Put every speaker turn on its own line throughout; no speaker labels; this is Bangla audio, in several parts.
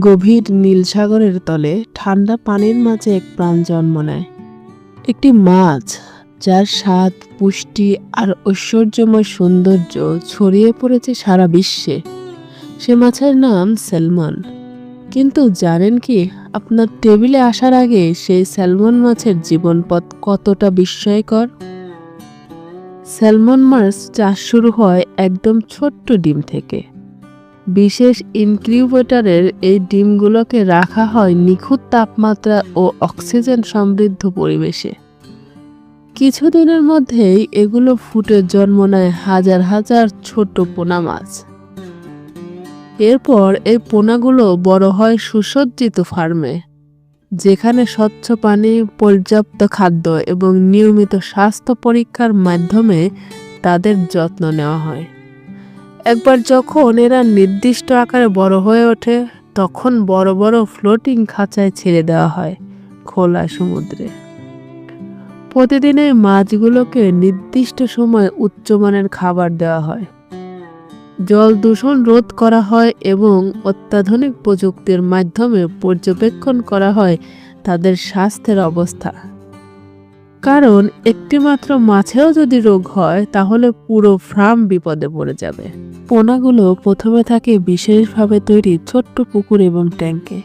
গভীর নীল সাগরের তলে ঠান্ডা পানির মাঝে এক প্রাণ জন্ম নেয়। একটি মাছ, যার স্বাদ, পুষ্টি আর ঐশ্বর্যময় সৌন্দর্য ছড়িয়ে পড়েছে সারা বিশ্বে। সে মাছের নাম স্যালমন। কিন্তু জানেন কি, আপনার টেবিলে আসার আগে সেই স্যালমন মাছের জীবনপথ কতটা বিস্ময়কর? স্যালমন মাছ চাষ শুরু হয় একদম ছোট্ট ডিম থেকে। বিশেষ ইনকিউবেটরের এই ডিমগুলোকে রাখা হয় নিখুঁত তাপমাত্রা ও অক্সিজেন সমৃদ্ধ পরিবেশে। কিছুদিনের মধ্যেই এগুলো ফুটে জন্ম নেয় হাজার হাজার ছোট পোনা মাছ। এরপর এই পোনাগুলো বড় হয় সুসজ্জিত ফার্মে, যেখানে স্বচ্ছ পানি, পর্যাপ্ত খাদ্য এবং নিয়মিত স্বাস্থ্য পরীক্ষার মাধ্যমে তাদের যত্ন নেওয়া হয়। একবার যখন এরা নির্দিষ্ট আকারে বড় হয়ে ওঠে, তখন বড় বড় ফ্লোটিং খাঁচায় ছেড়ে দেওয়া হয় খোলা সমুদ্রে। প্রতিদিন এই মাছগুলোকে নির্দিষ্ট সময়ে উচ্চমানের খাবার দেওয়া হয়। জল দূষণ রোধ করা হয় এবং অত্যাধুনিক প্রযুক্তির মাধ্যমে পর্যবেক্ষণ করা হয় তাদের স্বাস্থ্যের অবস্থা। কারণ একটিমাত্র মাছেও যদি রোগ হয়, তাহলে পুরো ফার্ম বিপদে পড়ে যাবে। পোনাগুলো প্রথমে থাকে বিশেষভাবে তৈরি ছোট্ট পুকুর এবং ট্যাঙ্কে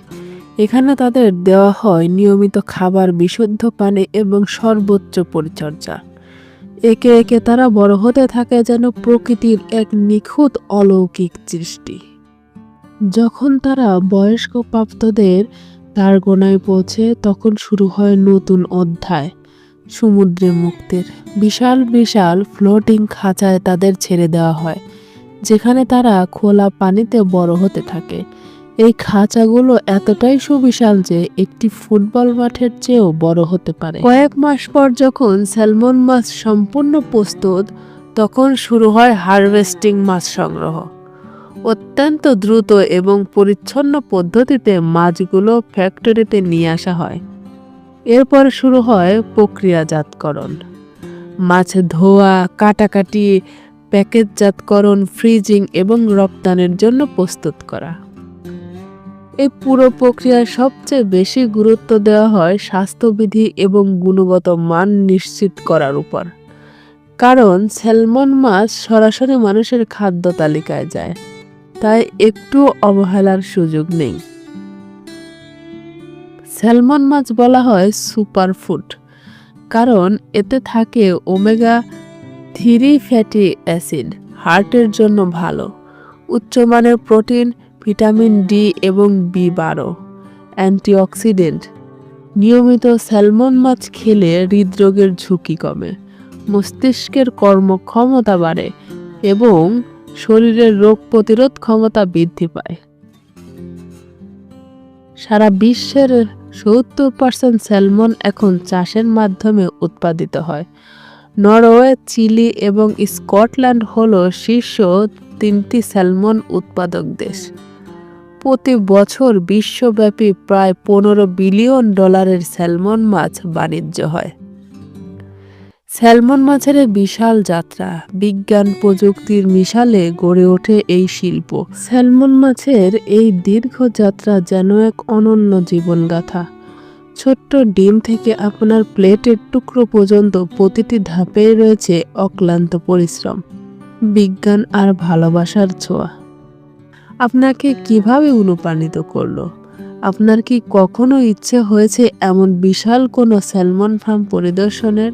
এখানে তাদের দেওয়া হয় নিয়মিত খাবার বিশুদ্ধ পানি এবং সর্বোচ্চ পরিচর্যা। একে একে তারা বড় হতে থাকে যেন প্রকৃতির এক নিখুঁত অলৌকিক সৃষ্টি। যখন তারা বয়স্ক প্রাপ্তদের তার গোনায় পৌঁছে, তখন শুরু হয় নতুন অধ্যায়। সমুদ্রে মুক্তের বিশাল বিশাল ফ্লোটিং খাঁচায় তাদের ছেড়ে দেওয়া হয়, যেখানে তারা খোলা পানিতে বড় হতে থাকে। এই খাঁচাগুলো এতটাই সুবিশাল যে একটি ফুটবল মাঠের চেয়েও বড় হতে পারে। কয়েক মাস পর যখন স্যালমন মাছ সম্পূর্ণ প্রস্তুত, তখন শুরু হয় হারভেস্টিং মাছ সংগ্রহ। অত্যন্ত দ্রুত এবং পরিচ্ছন্ন পদ্ধতিতে মাছগুলো ফ্যাক্টরিতে নিয়ে আসা হয়। এরপর শুরু হয় প্রক্রিয়াজাতকরণ। মাছ ধোয়া, কাটাকাটি, প্যাকেটজাতকরণ, ফ্রিজিং এবং রপ্তানির জন্য প্রস্তুত করা। এই পুরো প্রক্রিয়ায় সবচেয়ে বেশি গুরুত্ব দেওয়া হয় স্বাস্থ্যবিধি এবং গুণগত মান নিশ্চিত করার উপর। কারণ স্যালমন মাছ সরাসরি মানুষের খাদ্য তালিকায় যায়, তাই একটু অবহেলার সুযোগ নেই। স্যালমন মাছ বলা হয় সুপারফুড, কারণ এতে থাকে ওমেগা থ্রি ফ্যাটি অ্যাসিড, হার্টের জন্য ভালো উচ্চমানের প্রোটিন, ভিটামিন ডি এবং বি বারো, অ্যান্টিঅক্সিডেন্ট। নিয়মিত স্যালমন মাছ খেলে হৃদরোগের ঝুঁকি কমে, মস্তিষ্কের কর্মক্ষমতা বাড়ে এবং শরীরের রোগ প্রতিরোধ ক্ষমতা বৃদ্ধি পায়। সারা বিশ্বের সত্তর পার্সেন্ট স্যালমন এখন চাষের মাধ্যমে উৎপাদিত হয়। নরওয়ে, চিলি এবং স্কটল্যান্ড হল শীর্ষ তিনটি স্যালমন উৎপাদক দেশ। প্রতি বছর বিশ্বব্যাপী প্রায় পনেরো বিলিয়ন ডলারের স্যালমন মাছ বাণিজ্য হয়। স্যালমন মাছের বিশাল যাত্রা, বিজ্ঞান প্রযুক্তির মিশালে গড়ে ওঠে এই শিল্প। স্যালমন মাছের এই দীর্ঘ যাত্রা যেন এক অনন্য জীবনগাথা। ছোট্ট ডিম থেকে আপনার প্লেটের টুকরো পর্যন্ত প্রতিটি ধাপেই রয়েছে অক্লান্ত পরিশ্রম, বিজ্ঞান আর ভালোবাসার ছোঁয়া। আপনাকে কীভাবে অনুপ্রাণিত করল? আপনার কি কখনো ইচ্ছে হয়েছে এমন বিশাল কোনো স্যালমন ফার্ম পরিদর্শনের?